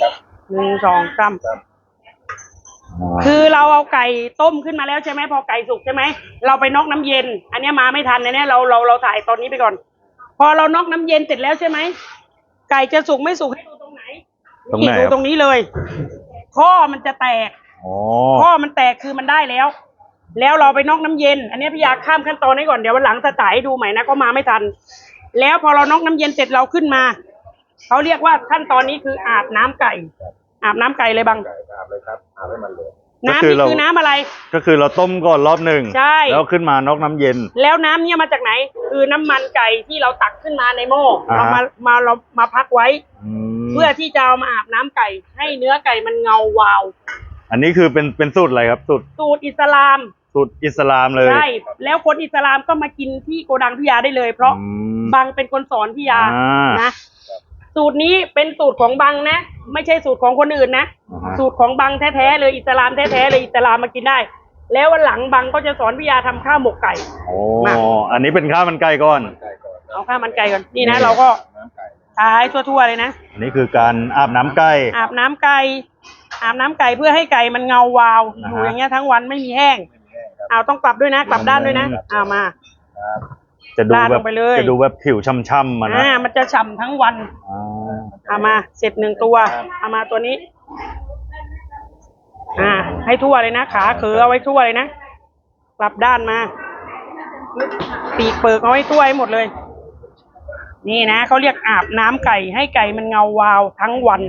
ครับหนึ่งสองสามครับ คือเราเอาไก่ต้มขึ้นมาแล้วใช่ไหมพอไก่สุกใช่ไหมเราไปนอกน้ำเย็น อันเนี้ยมาไม่ทันนะเนี่ยเราเราเราถ่ายตอนนี้ไปก่อน พอเรานอกน้ำเย็นเสร็จแล้วใช่ไหมไก่จะสุกไม่สุกให้ดูตรงไหนตรงไหนนี่ดูครับ ตรงนี้เลย ข้อมันจะแตก อ๋อข้อมันแตกคือมันได้แล้ว แล้วเราไปนอกน้ำเย็น อันนี้พี่ยาข้ามขั้นตอนให้ก่อนเดี๋ยววันหลังจะถ่ายให้ดูใหม่นะก็มาไม่ทัน แล้วพอเรานอกน้ำเย็นเสร็จเราขึ้นมา เขาเรียกว่าขั้นตอนนี้คืออาบน้ำไก่ อาบน้ำไก่เลยบัง ไก่อาบเลยครับอาบให้มันเลยน้ำนี่คือน้ำอะไร ก็คือเราต้มก่อนรอบหนึ่งใช่ แล้วขึ้นมานอกน้ำเย็น แล้วน้ำเนี่ยมาจากไหน คือน้ำมันไก่ที่เราตักขึ้นมาในหม้ออ่าเราฮะ มามาเรามาพักไว้อืมเพื่อที่จะเอามาอาบน้ำไก่ ให้เนื้อไก่มันเงาวาว อันนี้คือเป็นเป็นสูตรอะไรครับสูตรสูตรอิสลาม สูตรอิสลามเลยใช่ แล้วคนอิสลามก็มากินที่โกดังพิยาได้เลย เพราะอืมบังเป็นคนสอนพิยาอ่าน นะ สูตรนี้เป็นสูตรของบังนะ ไม่ใช่สูตรของคนอื่นนะ อ่าฮะ สูตรของบังแท้ๆเลยอิสลามแท้ๆเลยอิสลามมากินได้ แล้ววันหลังบังก็จะสอนพิยาทำข้าวหมกไก่ โอ้มา อันนี้เป็นข้าวมันไก่ก่อน ไก่ก่อนเอาข้าวมันไก่ก่อนนี่นะนี่เราก็น้ำไก่ทายทั่วๆเลยนะ อันนี้คือการอาบน้ำไก่ อาบน้ำไก่อาบน้ำไก่เพื่อให้ไก่มันเงาวาวอ่าอฮะยู่อย่างเงี้ยทั้งวันไม่มีแห้งไม่มีแห้งครับ เอาต้องกลับด้วยนะ กลับด้านด้วยนะอืม เอามา ครับ จะดูราดแบลบงไปเลยจะดูแบบผิวช่ำๆมานะอ่ามันจะฉ่ำทั้งวันอ่าเอามาเสร็จหนึ่งตัวเอามาตัวนี้ อ่า ให้ทั่วเลยนะขาเขอเอาไว้ทั่วเลยนะกลับด้านมาปีกเปิกเอาไว้ทั่วให้หมดเลย นี่นะเขาเรียกอาบน้ำไก่ให้ไก่มันเงาวาวทั้งวัน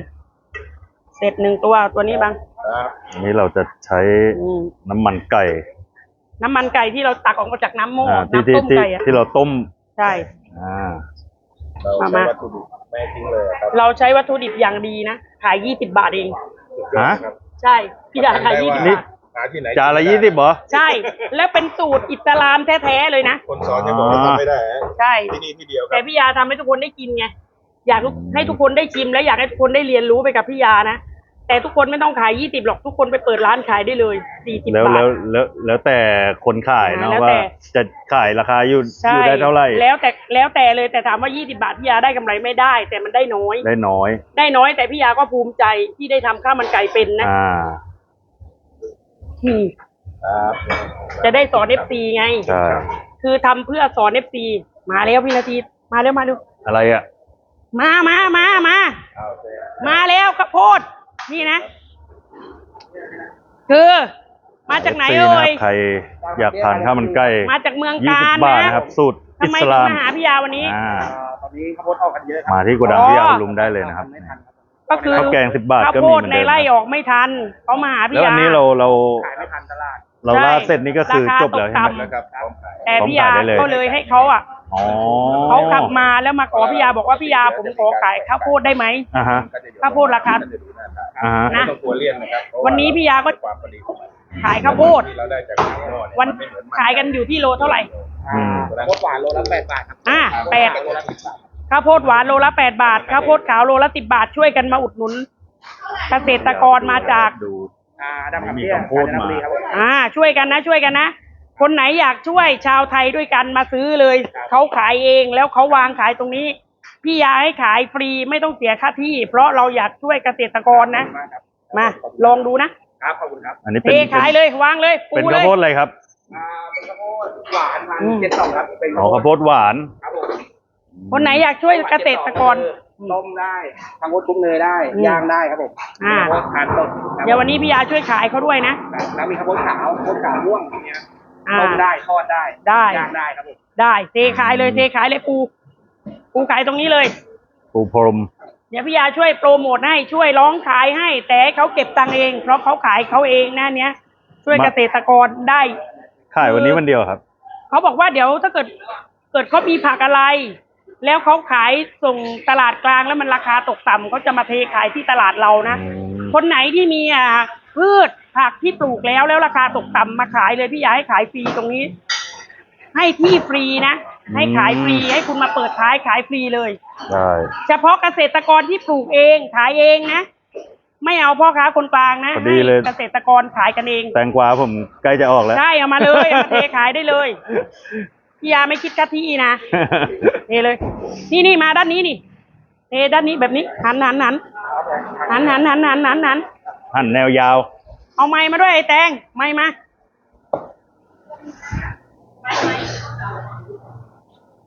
เสร็จหนึ่งตัวตัวนี้บัง ครับ อันนี้เราจะใช้อืม น้ำมันไก่ น้ำมันไก่ที่เราตักออกมาจากน้ำหม้ออ่าที่น้ำที่ต้มที่ไก่อะที่เราต้มใช่ อ่าเรามาใช้มา วัตถุดิบไม่ทิ้งเลยครับเราใช้วัตถุดิบอย่างดีนะ ขายยี่สิบบาทเอง สุดยอดฮะครับใช่ พี่ดาขายยี่สิบนี่บาท หาที่ไหนจานละยี่สิบเหรอ ใช่ แล้วเป็นสูตรอิสลามแท้ๆเลยนะ คนสอนยังบอกว่าทำไม่ได้ฮะใช่ ที่นี่ที่เดียวคแต่รับพี่ยาทำให้ทุกคนได้กินไง อยากให้ทุกคนได้ชิมและอยากให้ทุกคนได้เรียนรู้ไปกับพี่ยานะ แต่ทุกคนไม่ต้องขายยี่สิบหรอกทุกคนไปเปิดร้านขายได้เลยสี่สิบแล้วบาท แล้วแล้วแล้วแต่คนขายเนาะอ่าแล้วว่าแต่ จะขายราคาอยู่อใช่ยู่ได้เท่าไหร่แล้วแต่แล้วแต่เลยแต่ถามว่ายี่สิบาทพี่ยาได้กำไรไม่ได้ แต่มันได้น้อย ได้น้อย ได้น้อยแต่พี่ยาก็ภูมิใจที่ได้ทำข้าวมันไก่เป็นนะอ่า อืมครับจะได้สอนเอฟซีไง ใช่ คือทำเพื่อสอนเอฟซีมาแล้วพี่นาทีมาแล้วมาดู อะไรอะมามามามา เอาโอเคมาแล้วข้าวโพด นี่นะ คือ มาจากไหน FC เอ่ยนะครับใครอยากทานข้าวมันไก่มาจากเมืองยี่กาสิญบบาทนะนะครับสูตรทำอิไมสถึงลามมาหาพี่ยาวันนี้ อ่าตอนนี้ข้าวโพดออกกันเยอะครับมาที่โกดังอ๋อพี่ยาบำรุงได้เลยนะครับก็คือข้าวแกง10บาทข้าวก็มีโพดเหมือนในเดิมไร่ออกไม่ทันเขามาหาพี่แล้วยาอันนี้เราเราขายไม่ทันตลาด เราใช่ลาดเสร็จนี่ก็คือราคาจบแล้วตกใช่ไหมต่ำแล้วครับพร้อมขาย แต่พี่ยาพร้อมขายได้เลยก็เลยให้เขาอะอ๋อเขาขับมาแล้วมาขอพี่ยาบอกว่าพี่ยาผมขอขายข้าวโพดได้ไหม อ่าฮะ ข้าวโพดราคา จะดูหน้าตาอ่าฮะนะไม่ต้องกลัวเลี่ยนนะครับเพระวันนี้พี่ยาก็ ความพอดีของมันขายข้าวโพด ที่เราได้จากข้างนอกเยวันมัไม่เหมือขายกันอยู่ที่โลเท่าไหร่ อืมข้าวโพดหวานโลละแปดบาทครับอ่าแปดโลละสิบบาทข้าวโพดหวานโลละแปดบาทข้าวโพดขาวโลละสิบบาทช่วยกันมาอุดหนุน เกษตรกรมาจากดู อ่าดำมีคำเพี้ยข้าวโพดมากญจนบุรีครับผม อ่าช่วยกันนะช่วยกันนะ คนไหนอยากช่วยชาวไทยด้วยกันมาซื้อเลยเขาขายเองแล้วเขาวางขายตรงนี้ พี่ยาให้ขายฟรีไม่ต้องเสียค่าที่ เพราะเราอยากช่วยเกษตรกรนะมากครับมาลองดูนะครับขอบคุณครับอันนี้เทเป็นขายเลยวางเลยปูเป็นเลข้าวย โพดอะไรครับอ่าเป็นข้าวโพดหวานพันอืม เจ็ดสองครับเป็นอ๋อข้าวโพดหวาน ครับผม คนไหนอยากช่วยเกษตรกร ต้มได้ทำโพดคลุกเนยได้อืมย่างได้ครับผมอ่าข้าวโพดทานสดครับเดี๋ยววันนี้พี่ยาช่วยขายเขาด้วยนะ แล้วมีข้าวโพดขาวข้าวโพดขาวม่วงอย่างเงี้ยอ่า ต้มได้ทอดได้ได้ ย่างได้ครับผมได้เทขายเลยเทขายเลยปูปูขายตรงนี้เลย ปูพรม เดี๋ยวพี่ยาช่วยโปรโมทให้ช่วยร้องขายให้ แต่ให้เขาเก็บตังค์เอง เพราะเขาขายเขาเองนะเนี้ยช่วยเกษตรกรได้ ขายวันนี้วันเดียวครับ เขาบอกว่าเดี๋ยวถ้าเกิดเกิดเขามีผักอะไร แล้วเขาขายส่งตลาดกลางแล้วมันราคาตกต่ำเขาจะมาเทขายที่ตลาดเรานะอืมคนไหนที่มีอะพืชผักที่ปลูกแล้วแล้วราคาตกต่ำมาขายเลยพี่ยาให้ขายฟรีตรงนี้ ให้ที่ฟรีนะ ให้ขายฟรีให้คุณมาเปิดท้ายขายฟรีเลย ใช่ เฉพาะเกษตรกรที่ปลูกเองขายเองนะ ไม่เอาพ่อค้าคนกลางนะพอดีเลย ให้เกษตรกรขายกันเองแตงกวาผมใกล้จะออกแล้วใช่เอามาเลยเอามาเทขายได้เลย พี่ยาไม่คิดค่าที่นะเทเลย นี่นี่มาด้านนี้นี่เทด้านนี้แบบนี้หันหันหันครับผมหันหันหันหันหันหันหั่นแนวยาว เอาไม้มาด้วยไอ้แตงไม้มา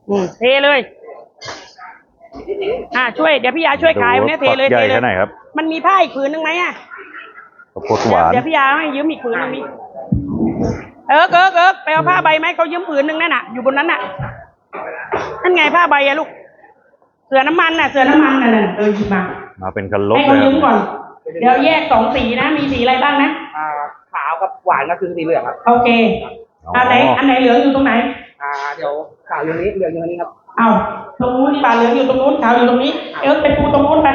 อืมเทเลย อ่าช่วยเดี๋ยวพี่ยาช่วยขายวันนี้เทเลยดูเทว่าฝักใหญ่เลแค่ไหนยครับมันมีผ้าอีกผืนนึงไหมอะข้าวโพดหวาน เดี๋ยวพี่ยาให้ยืมอีกผืนนึงมี เอิกเอิกเอิกไปเอาผ้าใบไหมเขายืมผืนนึงนั่นน่ะ อยู่บนนั้นน่ะนั่นไงผ้าใบอะลูก เสือน้ำมันน่ะ เสือน้ำมันน่ะน่ะเออหยิบมามาเป็นคันรถให้เลเขายคยืมก่รัอบนเดี๋ยวแยกสองสีนะ มีสีอะไรบ้างนะ อ่าขาวกับหวานก็คือสีเหลืองครับ โอเค อันไหน อันไหนเหลืองอยู่ตรงไหน อ่า เดี๋ยวขาวอยู่นี้เหลืองอยู่นี้ครับ เอาตรงนู้นปลาเหลืองอยู่ตรงนู้นขาวอยู่ตรงนี้ เอิร์กไปปูตรงนู้นไป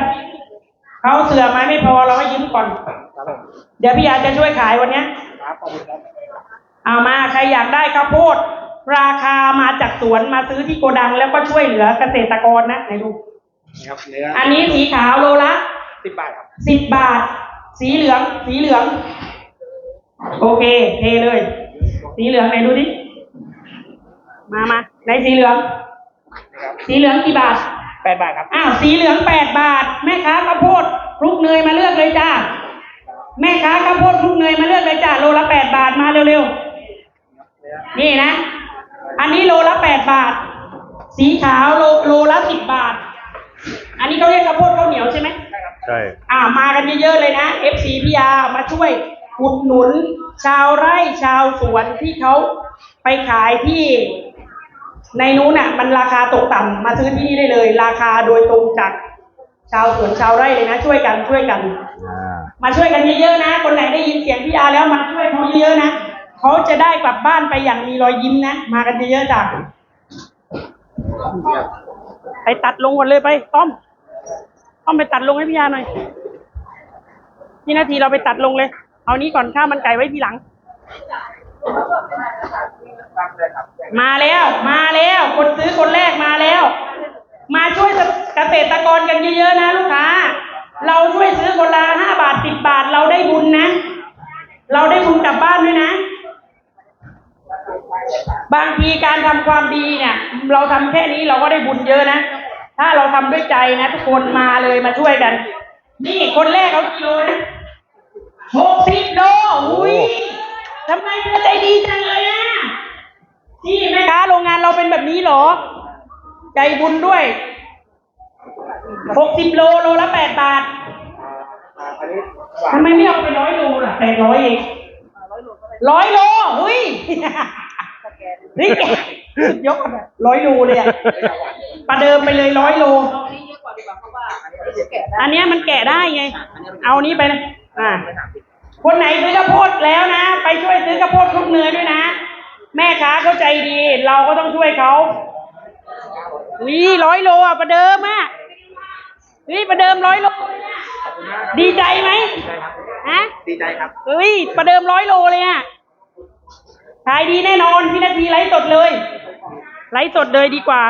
เขาเสือไม้ไม่พอเราให้ยืมก่อน ครับผมเดี๋ยวพี่ยาจะช่วยขายวันเนี้ยครับขอบคุณครับ เอามาใครอยากได้ข้าวโพด ราคามาจากสวนมาซื้อที่โกดัง แล้วก็ช่วยเหลือเกษตรกรนะไหนดูนี่ครับเนื้ออันนี้สีขาวโลละสิบบาทครับสิบบาท สีเหลืองสีเหลือง โอเคเทเลย สีเหลืองไหนดูดิมามาไหนสีเหลืองสีเหลืองกี่บาท แปดบาทครับอ้าวสีเหลืองแปดบาท แม่ค้าข้าวโพดคลุกเนยมาเลือกเลยจ้าแม่ค้าข้าวโพดคลุกเนยมาเลือกเลยจ้าโลละแปดบาทมาเร็วเนื้อๆนี่นะ อันนี้โลละแปดบาท สีขาวโลโลละสิบบาท อันนี้เขาเรียกข้าวโพดข้าวเหนียวใช่ไหมใช่ อ่ามากันเยอะๆเลยนะ FC พิยามาช่วยอุดหนุน ชาวไร่ชาวสวนที่เขาไปขายที่ในนู้นน่ะ มันราคาตกต่ำมาซื้อที่นี่ได้เลย ราคาโดยตรงจากชาวสวนชาวไร่เลยนะ ช่วยกันช่วยกันอ่ามาช่วยกันเยอะๆนะ คนไหนได้ยินเสียงพี่ยาแล้วมาช่วยเขาเยอะๆนะ เขาจะได้กลับบ้านไปอย่างมีรอยยิ้มนะ มากันเยอะๆจ้ะไปตัดลงก่อนเลยไป ต้อม ต้อมไปตัดลงให้พี่ยาหน่อยนี่นาทีเราไปตัดลงเลย เอานี้ก่อนข้าวมันไก่ไว้ทีหลัง มาแล้ว มาแล้ว คนซื้อคนแรกมาแล้ว มาช่วยเกษตรกรกันเยอะๆนะลูกค้า เราช่วยซื้อคนละห้าบาทสิบบาทเราได้บุญนะ เราได้บุญกลับบ้านด้วยนะ บางทีการทำความดีเนี่ย เราทำแค่นี้เราก็ได้บุญเยอะนะ ถ้าเราทำด้วยใจนะ ทุกคนมาเลยมาช่วยกัน นี่คนแรกเอากิโลนะหกสิบโลอุ้ยทำไมเธอใจดีจังเลยอะนี่แม่ค้าโรงงานเราเป็นแบบนี้เหรอ ใจบุญด้วยหกสิบโลโลละแปดบาททำไมไม่เอาไปร้อยโลล่ะแปดร้อยเองร้อยโลเฮ้ย เฮ้ยสุดยอดอะร้อยโลเลยอะประเดิมไปเลยร้อยโลอันเนี้ยมันแกะได้ไง เอานี้ไปนะอ่า คนไหนซื้อข้าวโพดแล้วนะ ไปช่วยซื้อข้าวโพดคลุกเนยด้วยนะ แม่ค้าเขาใจดี เราก็ต้องช่วยเขานี่ร้อยโลอะประเดิมอะนี่ประเดิมร้อยโลดีใจไหมฮะดีใจครับ เฮ้ยประเดิมร้อยโลเลยอะ ขายดีแน่นอนพี่นาทีไลฟ์สดเลย ไลฟ์สดเลยดีกว่า